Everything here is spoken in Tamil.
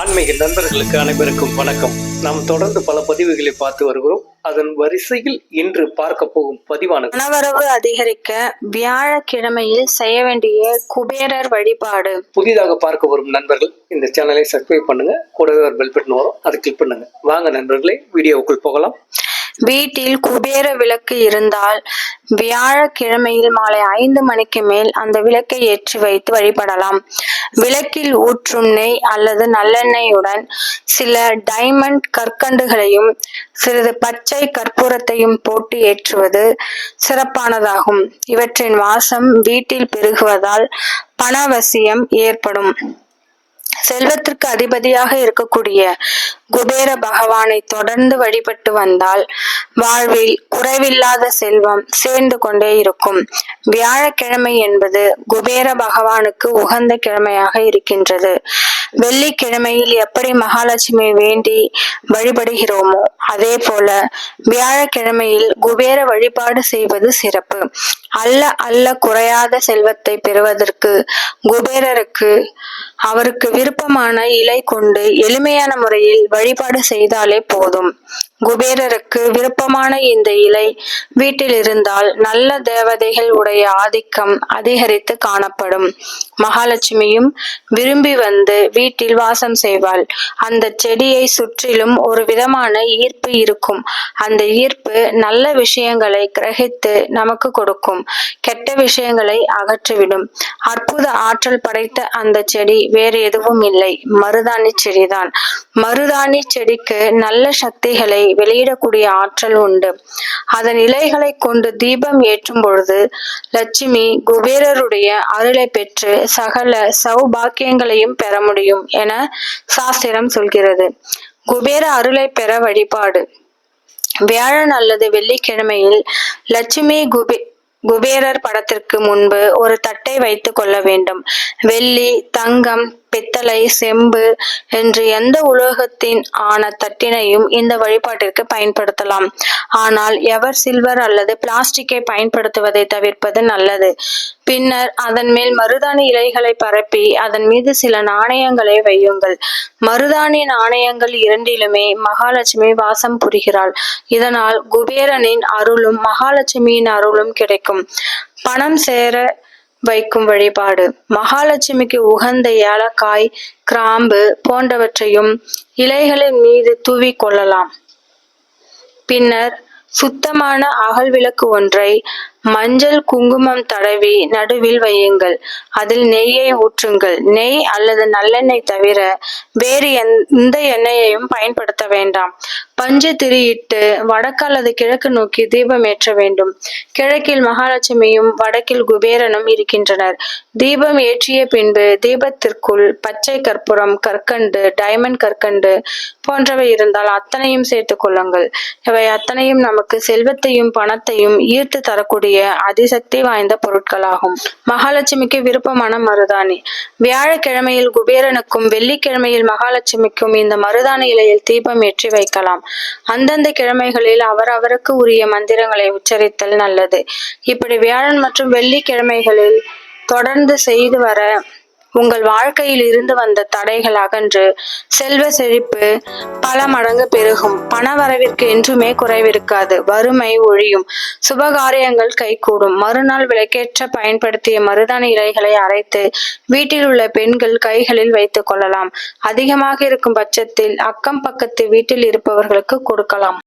ஆன்மீக நண்பர்களுக்கு அனைவருக்கும் வணக்கம். நாம் தொடர்ந்து பல பதிவுகளை பார்த்து வருகிறோம். அதன் வரிசையில் இன்று பார்க்க போகும் பதிவானது. பணவரவு அதிகரிக்க வியாழக்கிழமையில் செய்ய வேண்டிய குபேரர் வழிபாடு. புதிதாக பார்க்க வரும் நண்பர்கள் இந்த சேனலை சப்ஸ்கிரைப் பண்ணுங்க. கூடவே ஒரு பெல் பட்டன் வரும். அதை கிளிக் பண்ணுங்க. வாங்க நண்பர்களே வீடியோவுக்குள் போகலாம். வீட்டில் குபேர விளக்கு இருந்தால் வியாழக்கிழமையில் மாலை ஐந்து மணிக்கு மேல் அந்த விளக்கை ஏற்றி வைத்து வழிபடலாம். விளக்கில் ஊற்றும் நெய் அல்லது நல்லெண்ணெயுடன் சில டைமண்ட் கற்கண்டுகளையும் சிறிது பச்சை கற்பூரத்தையும் போட்டு ஏற்றுவது சிறப்பானதாகும். இவற்றின் வாசம் வீட்டில் பெருகுவதால் பணவசியம் ஏற்படும். செல்வத்திற்கு அதிபதியாக இருக்கக்கூடிய குபேர பகவானை தொடர்ந்து வழிபட்டு வந்தால் வாழ்வில் குறைவில்லாத செல்வம் சேர்ந்து கொண்டே இருக்கும். வியாழக்கிழமை என்பது குபேர பகவானுக்கு உகந்த கிழமையாக இருக்கின்றது. வெள்ளிக்கிழமையில் எப்படி மகாலட்சுமி வேண்டி வழிபடுகிறோமோ அதே போல வியாழக்கிழமையில் குபேர வழிபாடு செய்வது சிறப்பு. அல்ல அல்ல குறையாத செல்வத்தை பெறுவதற்கு குபேரருக்கு அவருக்கு விருப்பமான இலை கொண்டு எளிமையான முறையில் வழிபாடு செய்தாலே போதும். குபேரருக்கு விருப்பமான இந்த இலை வீட்டில் இருந்தால் நல்ல தேவதைகள் உடைய ஆதிக்கம் அதிகரித்து காணப்படும். மகாலட்சுமியும் விரும்பி வந்து வீட்டில் வாசம் செய்வாள். அந்த செடியை சுற்றிலும் ஒரு விதமான ஈர்ப்பு இருக்கும். அந்த ஈர்ப்பு நல்ல விஷயங்களை கிரகித்து நமக்கு கொடுக்கும். கெட்ட விஷயங்களை அகற்றிவிடும். அற்புத ஆற்றல் படைத்த அந்த செடி வேறு எதுவும் இல்லை. மருதாணி செடிதான். மருதாணி செடிக்கு நல்ல சக்திகளை வெளியிடக்கூடிய ஆற்றல் உண்டு. அதன் இலைகளை கொண்டு தீபம் ஏற்றும் பொழுது லட்சுமி குபேரருடைய அருளை பெற்று சகல சௌபாக்கியங்களையும் பெற முடியும் என சாஸ்திரம் சொல்கிறது. குபேர அருளை பெற வழிபாடு. வியாழன் அல்லது வெள்ளிக்கிழமையில் லட்சுமி குபே குபேரர் படத்திற்கு முன்பு ஒரு தட்டை வைத்துக் கொள்ள வேண்டும். வெள்ளி தங்கம் பித்தளை செம்பு என்று எந்த உலோகத்தின் ஆன தட்டினையும் இந்த வழிபாட்டிற்கு பயன்படுத்தலாம். ஆனால் எவர் சில்வர் அல்லது பிளாஸ்டிக்கை பயன்படுத்துவதை தவிர்ப்பது நல்லது. பின்னர் அதன் மேல் மருதாணி இலைகளை பரப்பி அதன் மீது சில நாணயங்களை வையுங்கள். மருதாணி நாணயங்கள் இரண்டிலுமே மகாலட்சுமி வாசம் புரிகிறாள். இதனால் குபேரனின் அருளும் மகாலட்சுமியின் அருளும் கிடைக்கும். பணம் சேர வைக்கும் வழிபாடு. மகாலட்சுமிக்கு உகந்த ஏலக்காய் கிராம்பு போன்றவற்றையும் இலைகளின் மீது தூவி கொள்ளலாம். பின்னர் சுத்தமான அகல் விளக்கு ஒன்றை மஞ்சள் குங்குமம் தடவி நடுவில் வையுங்கள். அதில் நெய்யை ஊற்றுங்கள். நெய் அல்லது நல்லெண்ணெய் தவிர வேறு எந்த எண்ணெயையும் பயன்படுத்த வேண்டாம். பஞ்சு திரியிட்டு வடக்கு அல்லது கிழக்கு நோக்கி தீபம் ஏற்ற வேண்டும். கிழக்கில் மகாலட்சுமியும் வடக்கில் குபேரனும் இருக்கின்றனர். தீபம் ஏற்றிய பின்பு தீபத்திற்குள் பச்சை கற்பூரம் கற்கண்டு டைமண்ட் கற்கண்டு போன்றவை இருந்தால் அத்தனையும் சேர்த்துக் கொள்ளுங்கள். இவை அத்தனையும் நமக்கு செல்வத்தையும் பணத்தையும் ஈர்த்து தரக்கூடிய அதிசக்தி வாய்ந்த பொருட்களாகும். மகாலட்சுமிக்கு விருப்பமான மருதாணி. வியாழக்கிழமையில் குபேரனுக்கும் வெள்ளிக்கிழமையில் மகாலட்சுமிக்கும் இந்த மருதாணி இலையில் தீபம் ஏற்றி வைக்கலாம். அந்தந்த கிழமைகளில் அவரவருக்கு உரிய மந்திரங்களை உச்சரித்தல் நல்லது. இப்படி வியாழன் மற்றும் வெள்ளிக்கிழமைகளில் தொடர்ந்து செய்து வர உங்கள் வாழ்க்கையில் இருந்து வந்த தடைகள் அகன்று செல்வ செழிப்பு பல மடங்கு பெருகும். பண வரவிற்கு என்றுமே குறைவிருக்காது. வறுமை ஒழியும். சுபகாரியங்கள் கைகூடும். மறுநாள் விளக்கேற்ற பயன்படுத்திய மருதாணி இலைகளை அரைத்து வீட்டில் உள்ள பெண்கள் கைகளில் வைத்துக் கொள்ளலாம். அதிகமாக இருக்கும் பட்சத்தில் அக்கம் பக்கத்து வீட்டில் இருப்பவர்களுக்கு கொடுக்கலாம்.